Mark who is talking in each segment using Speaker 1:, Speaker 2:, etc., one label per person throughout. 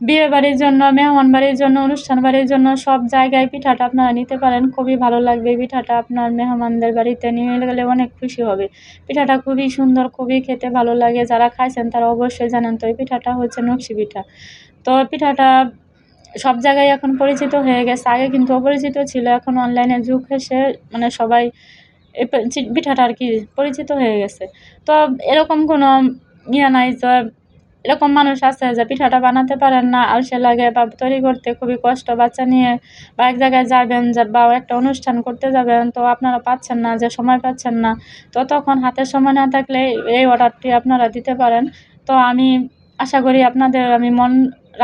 Speaker 1: বিয়ে বাড়ির জন্য মেহমান বাড়ির জন্য অনুষ্ঠান বাড়ির জন্য সব জায়গায় পিঠাটা আপনারা নিতে পারেন। খুবই ভালো লাগবে পিঠাটা আপনার মেহমানদের বাড়িতে নিয়ে গেলে অনেক খুশি হবে। পিঠাটা খুবই সুন্দর, খুবই খেতে ভালো লাগে। যারা খাইছেন তারা অবশ্যই জানেন তো, এই পিঠাটা হচ্ছে নকশি পিঠা। তো পিঠাটা সব জায়গায় এখন পরিচিত হয়ে গেছে। আগে কিন্তু অপরিচিত ছিল, এখন অনলাইনে যুগ এসে মানে সবাই পিঠাটা আর কি পরিচিত হয়ে গেছে। তো এরকম কোনো ইয়ে নাই যে এরকম মানুষ আছে যে পিঠাটা বানাতে পারেন না, আলসে লাগে বা তৈরি করতে খুবই কষ্ট, বাচ্চা নিয়ে বা এক জায়গায় যাবেন বা একটা অনুষ্ঠান করতে যাবেন, তো আপনারা পাচ্ছেন না যে সময় পাচ্ছেন না। তো তখন হাতে সময় না থাকলে এই অর্ডারটি আপনারা দিতে পারেন। তো আমি আশা করি আপনাদের আমি মন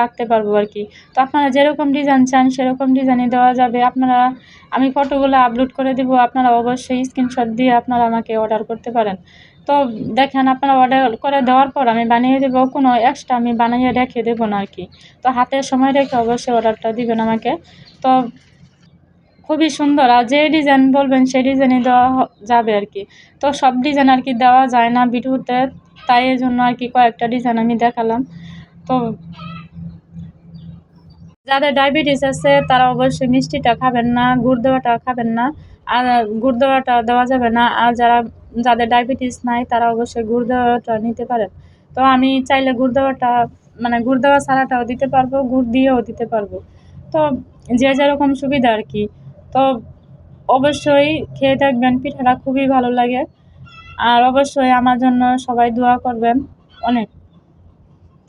Speaker 1: রাখতে পারব আর কি। তো আপনারা যেরকম ডিজাইন চান সেরকম ডিজাইনই দেওয়া যাবে। আপনারা, আমি ফটোগুলো আপলোড করে দিব, আপনারা অবশ্যই স্ক্রিনশট দিয়ে আপনারা আমাকে অর্ডার করতে পারেন। তো দেখেন আপনারা অর্ডার করে দেওয়ার পর আমি বানিয়ে দেবো, কোনো এক্সট্রা আমি বানিয়ে রেখে দেবো না আর কি। তো হাতে সময় রেখে অবশ্যই অর্ডারটা দিবেন আমাকে। তো খুবই সুন্দর, আর যে ডিজাইন বলবেন সেই ডিজাইনই দেওয়া যাবে আর কি। তো সব ডিজাইন আর কি দেওয়া যায় না ভিডিওতে, তাই এই জন্য আর কি কয়েকটা ডিজাইন আমি দেখালাম। তো যাদের ডায়াবেটিস আছে, তারা অবশ্যই মিষ্টিটা খাবেন না, গুড় দেওয়াটা খাবেন না, আর গুড় দেওয়াটা দেওয়া যাবে না। আর যারা যাদের ডায়াবেটিস নাই, তারা অবশ্যই গুড় দেওয়াটা নিতে পারেন। তো আমি চাইলে গুড় দেওয়াটা মানে গুড় দেওয়া ছাড়াটাও দিতে পারব, গুড় দিয়েও দিতে পারব। তো যে যেরকম সুবিধা আর কি। তো অবশ্যই খেয়ে দেখবেন, পিঠাটা খুবই ভালো লাগে। আর অবশ্যই আমার জন্য সবাই দোয়া করবেন, অনেক।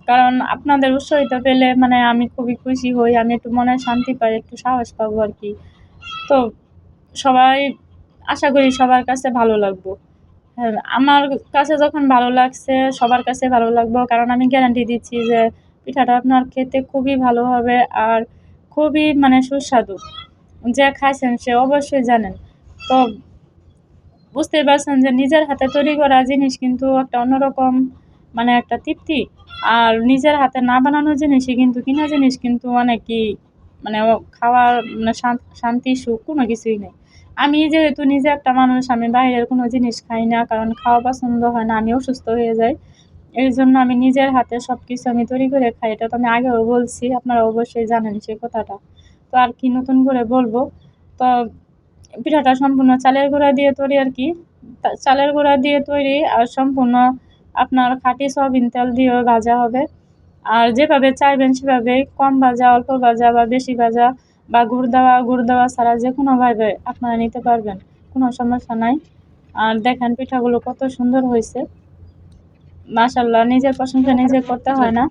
Speaker 1: কারণ আপনাদের উৎসাহিত পেলে মানে আমি খুবই খুশি হই, আমি একটু মনে শান্তি পাই, একটু সাহস পাবো আর কি। তো সবাই, আশা করি সবার কাছে ভালো লাগবো। আমার কাছে যখন ভালো লাগছে, সবার কাছে ভালো লাগবো। কারণ আমি গ্যারান্টি দিচ্ছি যে পিঠাটা আপনার খেতে খুবই ভালো হবে আর খুবই মানে সুস্বাদু। যে খাইছেন সে অবশ্যই জানেন। তো বুঝতেই পারছেন যে নিজের হাতে তৈরি করা জিনিস কিন্তু একটা অন্যরকম মানে একটা তৃপ্তি। আর নিজের হাতে না বানানো জিনিসই কিন্তু কিনা জিনিস কিন্তু অনেকই মানে খাওয়ার মানে শান্তি সুখ কোনো কিছুই নেই। আমি যেহেতু নিজে একটা মানুষ, আমি বাইরের কোনো জিনিস খাই না, কারণ খাওয়া পছন্দ হয় না, আমি অসুস্থ হয়ে যাই। এই জন্য আমি নিজের হাতে সব কিছু আমি তৈরি করে খাই, এটা তো আমি আগেও বলছি, আপনারা অবশ্যই জানেন সে কথাটা। তো আর কি নতুন করে বলব? তো পিঠাটা সম্পূর্ণ চালের গুঁড়া দিয়ে তৈরি আর কি। চালের গুঁড়া দিয়ে তৈরি, আর সম্পূর্ণ আপনার খাঁটি সয়াবিন তেল দিয়েও ভাজা হবে। আর যেভাবে চাইবেন সেভাবে কম ভাজা, অল্প ভাজা বা বেশি ভাজা বা গুড় দেওয়া গুড় দেওয়া ছাড়া যে কোনোভাবে আপনারা নিতে পারবেন। কোনো সমস্যা নাই। আর দেখেন পিঠাগুলো কত সুন্দর হয়েছে। মাশাল্লাহ নিজের প্রশংসা নিজে করতে হয় না।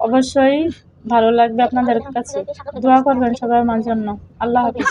Speaker 1: অবশ্যই ভালো লাগবে আপনাদের কাছে। দোয়া করবেন সবার আমার জন্য। আল্লাহ হাফিজ।